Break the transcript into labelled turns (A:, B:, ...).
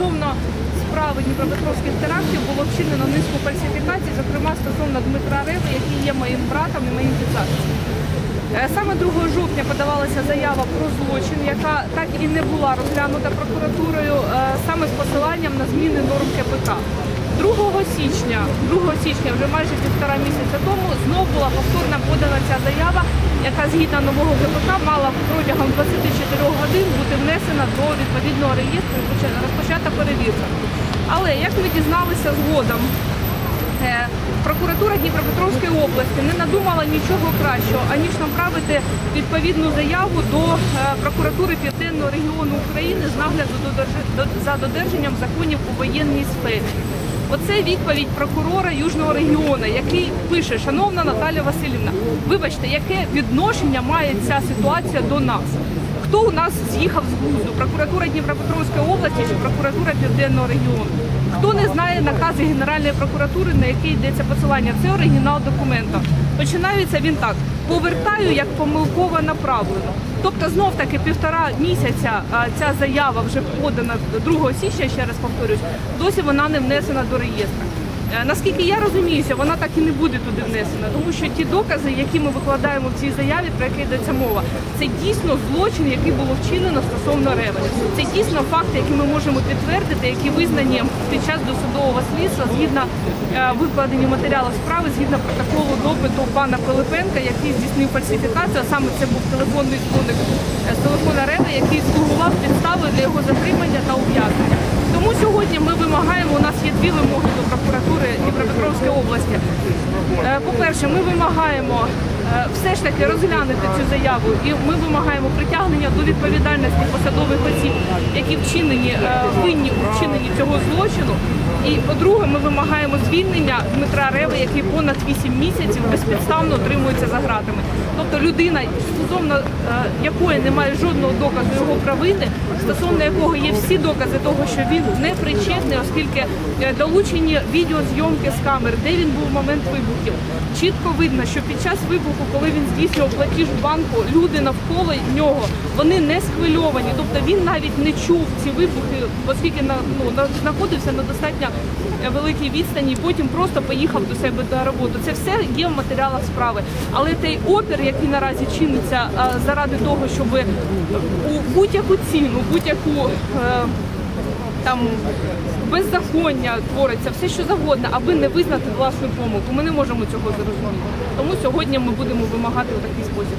A: стосовно справи Дніпропетровських терактів було вчинено низку фальсифікацій, зокрема стосовно Дмитра Реви, який є моїм братом і моїм підзахисом. Е, Саме 2 жовтня подавалася заява про злочин, яка так і не була розглянута прокуратурою, е, саме з посиланням на зміни норм КПК. 2 січня, 2 січня, вже майже півтора місяця тому, знов була повторно подана ця заява, яка згідно нового КПК мала протягом 24 годин бути внесена до відповідного реєстру і розпочата перевірка. Але як ми дізналися згодом, Е, Прокуратура Дніпропетровської області не надумала нічого кращого, аніж направити відповідну заяву до е, прокуратури Південного регіону України з нагляду за додержанням законів у воєнній сфері. Оце відповідь прокурора Южного регіону, який пише, шановна Наталя Васильівна, вибачте, яке відношення має ця ситуація до нас? Хто у нас з'їхав? Прокуратура Дніпропетровської області чи прокуратура Південного регіону? Хто не знає накази Генеральної прокуратури, на який йдеться посилання? Це оригінал документа. Починається він так: повертаю як помилково направлено. Тобто, знов таки півтора місяця ця заява вже подана 2 січня, ще раз повторюсь, досі вона не внесена до реєстру. Е, Наскільки я розуміюся, вона так і не буде туди внесена, тому що ті докази, які ми викладаємо в цій заяві, про які йдеться мова, це дійсно злочин, який було вчинено стосовно Ревеля. Це дійсно факти, які ми можемо підтвердити, які визнані під час досудового слідства згідно е, викладені матеріалів справи, згідно протоколу допиту пана Пилипенка, який здійснив фальсифікацію. А саме це був телефонний дзвоник е, з телефона Реви, який слугував підставою для його затримання та ув'язнення. Тому сьогодні ми вимагаємо, у нас є дві вимоги прокуратури Дніпропетровської області. Е, По-перше, ми вимагаємо е, все ж таки розглянути цю заяву і ми вимагаємо притягнення до відповідальності посадових осіб, які вчинені е, винні у вчиненні цього злочину. І по-друге, ми вимагаємо звільнення Дмитра Реви, який понад 8 місяців безпідставно утримується за ґратами. Тобто людина, стосовно е, якої немає жодного доказу його провини, стосовно якого є всі докази того, що він не причетний, оскільки е, долучені відеозйомки з камер, де він був в момент вибухів. Чітко видно, що під час вибуху, коли він здійснював платіж банку, люди навколо нього вони не схвильовані. Тобто він навіть не чув ці вибухи, оскільки на ну на- знаходився на достатньо е, великій відстані, і потім просто поїхав до себе до роботи. Це все є в матеріалах справи. Але той опір, який наразі чиниться е, заради того, щоб у будь-яку ціну, будь-яку е, там беззаконня твориться, все що завгодно, аби не визнати власну помилку. Ми не можемо цього зрозуміти. Тому сьогодні ми будемо вимагати у такий спосіб.